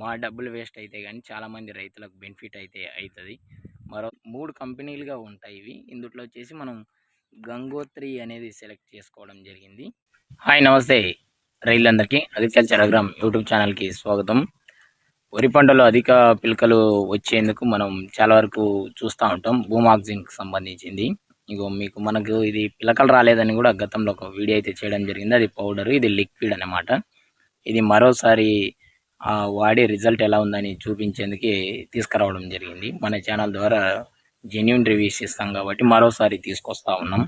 మా డబ్బులు వేస్ట్ అయితే కానీ చాలామంది రైతులకు బెనిఫిట్ అయితే అవుతుంది మరో మూడు కంపెనీలుగా ఉంటాయి ఇవి. ఇందులో వచ్చేసి మనం గంగోత్రి అనేది సెలెక్ట్ చేసుకోవడం జరిగింది. హాయ్ నమస్తే రైతులందరికీ. అగ్రికల్చర్ అగ్రామ్ యూట్యూబ్ ఛానల్కి స్వాగతం. వరి పంటలో అధిక పిలకలు వచ్చేందుకు మనం చాలా వరకు చూస్తూ ఉంటాం. భూమాక్సిన్కి సంబంధించింది. ఇగో మీకు మనకు ఇది పిలకలు రాలేదని కూడా గతంలో ఒక వీడియో అయితే చేయడం జరిగింది. అది పౌడర్ ఇది లిక్విడ్ అన్నమాట. ఇది మరోసారి వాడి రిజల్ట్ ఎలా ఉందని చూపించేందుకు తీసుకురావడం జరిగింది. మన ఛానల్ ద్వారా జెన్యున్ రివ్యూస్ ఇస్తాం కాబట్టి మరోసారి తీసుకొస్తా ఉన్నాం.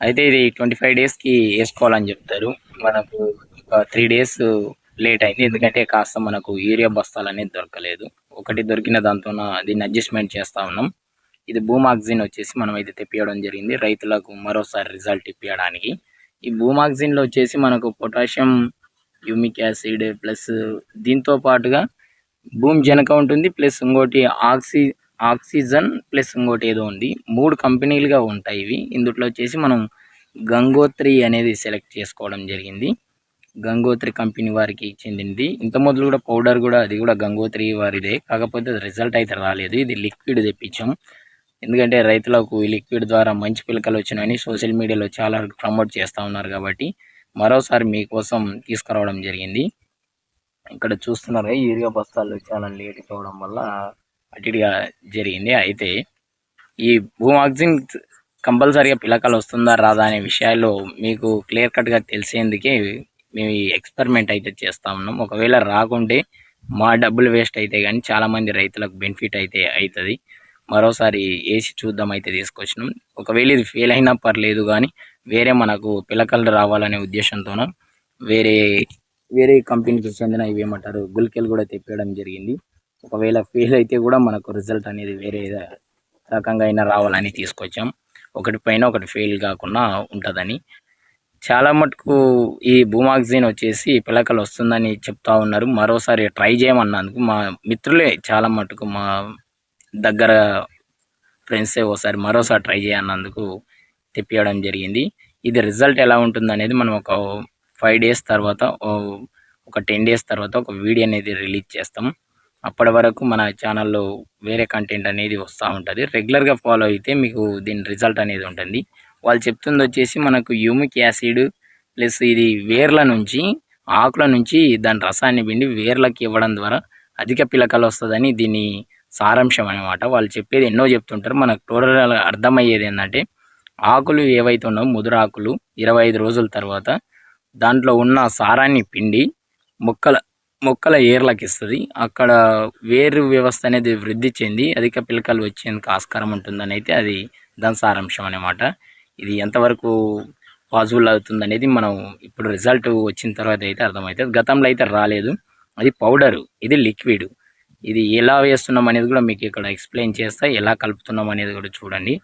అయితే ఇది ట్వంటీ ఫైవ్ డేస్కి వేసుకోవాలని చెప్తారు. మనకు ఒక త్రీ డేస్ లేట్ అయింది. ఎందుకంటే కాస్త మనకు యూరియా బస్తాలు అనేది దొరకలేదు. ఒకటి దొరికిన దాంతో దీన్ని అడ్జస్ట్మెంట్ చేస్తా ఉన్నాం. ఇది భూమాగ్జిన్ వచ్చేసి మనం అయితే తెప్పియడం జరిగింది. రైతులకు మరోసారి రిజల్ట్ ఇప్పించడానికి ఈ భూమాగ్జిన్లో వచ్చేసి మనకు పొటాషియం యూమిక్ యాసిడ్ ప్లస్ దీంతో పాటుగా భూమి జనక ఉంటుంది ప్లస్ ఇంకోటి ఆక్సి ఆక్సిజన్ ప్లస్ ఇంకోటి ఏదో ఉంది. మూడు కంపెనీలుగా ఉంటాయి ఇవి. ఇందులో వచ్చేసి మనం గంగోత్రి అనేది సెలెక్ట్ చేసుకోవడం జరిగింది. గంగోత్రి కంపెనీ వారికి చెందింది. ఇంత మొదలు కూడా పౌడర్ కూడా అది కూడా గంగోత్రి వారిదే. కాకపోతే రిజల్ట్ అయితే రాలేదు. ఇది లిక్విడ్ తెప్పించాం. ఎందుకంటే రైతులకు ఈ లిక్విడ్ ద్వారా మంచి పిలకలు వచ్చినాయని సోషల్ మీడియాలో చాలా వరకు ప్రమోట్ చేస్తూ ఉన్నారు కాబట్టి మరోసారి మీకోసం తీసుకురావడం జరిగింది. ఇక్కడ చూస్తున్నారు ఈ యూరియా బస్తాలు చాలా లేట్ కావడం వల్ల అటు ఇటుగా జరిగింది. అయితే ఈ భూమాక్సిన్ కంపల్సరీగా పిలకలు వస్తుందా రాదా అనే విషయాల్లో మీకు క్లియర్ కట్గా తెలిసేందుకే మేము ఈ ఎక్స్పెరిమెంట్ అయితే చేస్తా ఉన్నాం. ఒకవేళ రాకుంటే మా డబ్బులు వేస్ట్ అయితే కానీ చాలామంది రైతులకు బెనిఫిట్ అయితే అవుతుంది. మరోసారి వేసి చూద్దాం అయితే తీసుకొచ్చినాం. ఒకవేళ ఇది ఫెయిల్ అయినా పర్లేదు కానీ వేరే మనకు పిలకలు రావాలనే ఉద్దేశంతోనూ వేరే వేరే కంపెనీకి చెందిన ఇవి ఏమంటారు గుల్కెలు కూడా తెప్పేయడం జరిగింది. ఒకవేళ ఫెయిల్ అయితే కూడా మనకు రిజల్ట్ అనేది వేరే రకంగా అయినా రావాలని తీసుకొచ్చాం. ఒకటి పైన ఒకటి ఫెయిల్ కాకుండా ఉంటుందని. చాలా మటుకు ఈ భూమాగ్జిన్ వచ్చేసి పిలకలు వస్తుందని చెప్తా ఉన్నారు. మరోసారి ట్రై చేయమన్నందుకు మా మిత్రులే చాలా మటుకు మా దగ్గర ఫ్రెండ్సే ఒకసారి మరోసారి ట్రై చేయన్నందుకు తెప్పియడం జరిగింది. ఇది రిజల్ట్ ఎలా ఉంటుంది అనేది మనం ఒక ఫైవ్ డేస్ తర్వాత ఒక టెన్ డేస్ తర్వాత ఒక వీడియో అనేది రిలీజ్ చేస్తాం. అప్పటి వరకు మన ఛానల్లో వేరే కంటెంట్ అనేది వస్తూ ఉంటుంది. రెగ్యులర్గా ఫాలో అయితే మీకు దీని రిజల్ట్ అనేది ఉంటుంది. వాళ్ళు చెప్తుంది వచ్చేసి మనకు యూమిక్ యాసిడ్ ప్లస్ ఇది వేర్ల నుంచి ఆకుల నుంచి దాని రసాన్ని పిండి వేర్లకి ఇవ్వడం ద్వారా అధిక పిలకలు వస్తుందని దీన్ని సారాంశం అనమాట వాళ్ళు చెప్పేది ఎన్నో చెప్తుంటారు. మనకు టోటల్ అర్థమయ్యేది ఏంటంటే ఆకులు ఏవైతే ఉన్నాయో ముదురు ఆకులు ఇరవై ఐదు రోజుల తర్వాత దాంట్లో ఉన్న సారాన్ని పిండి మొక్కల మొక్కల ఏర్లకు ఇస్తుంది. అక్కడ వేరు వ్యవస్థ అనేది వృద్ధి చెంది అధిక పిలకలు వచ్చేందుకు ఆస్కారం ఉంటుందని అయితే అది దాని సారాంశం అనమాట ఇది ఎంతవరకు పాజిబుల్ అవుతుంది అనేది మనం ఇప్పుడు రిజల్ట్ వచ్చిన తర్వాత అయితే అర్థమవుతుంది. గతంలో అయితే రాలేదు. అది పౌడరు. ఇది లిక్విడ్. ఇది ఎలా వేస్తున్నాం అనేది కూడా మీకు ఇక్కడ ఎక్స్ప్లెయిన్ చేస్తా ఎలా కలుపుతున్నాం అనేది కూడా చూడండి.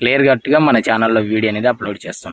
క్లియర్ కట్గా మన ఛానల్లో వీడియో అనేది అప్లోడ్ చేస్తాం.